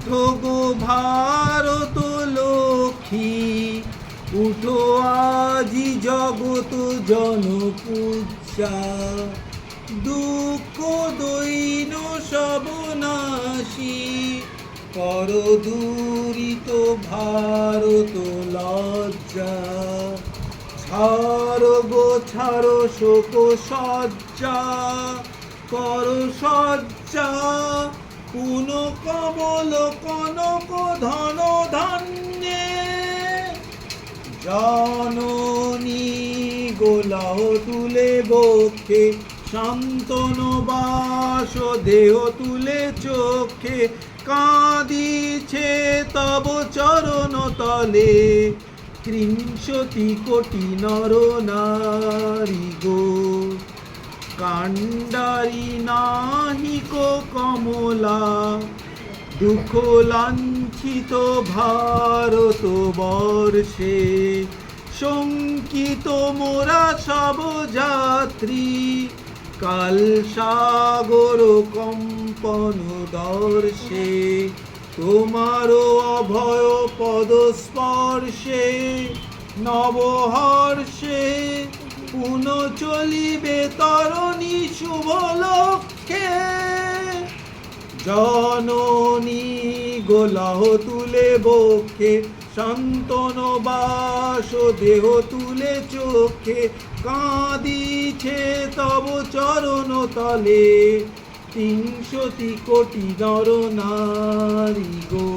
উঠো গো ভারত লক্ষ্মী, উঠো আজি জগত জনপূজা। দুঃখ দৈন সব নাশী, কর দূরিত ভারত লজ্জা। ছাড়ো গো ছাড়ো শোক সজ্জা কর সজ্জা পুন কমল কনক ধন ধান্যে? জননী গোলাহ তুলে বক্ষে, শান্তন বাস দেহ তুলে চোখে কাঁদিছে তব চরণ তলে। ত্রিংশতি কোটি নর নারী গো, কাণ্ডারি নাহিক কমলা দুঃখ লাঞ্ছিত ভারত বর্ষে, শঙ্কিত মোরা সব যাত্রী। কাল সাগর কম্পন দর্শে, তোমারও অভয় পদ স্পর্শে, নবহর্ষে পুন চলিবে তরণী শুভ লক্ষ্যে। জননী গোলাহ তুলে বক্ষে শান্তন বাস দেহ তুলে চোখে, কাঁদিছে তব চরণ তলে। তিনশতি কোটি নর নারী গো।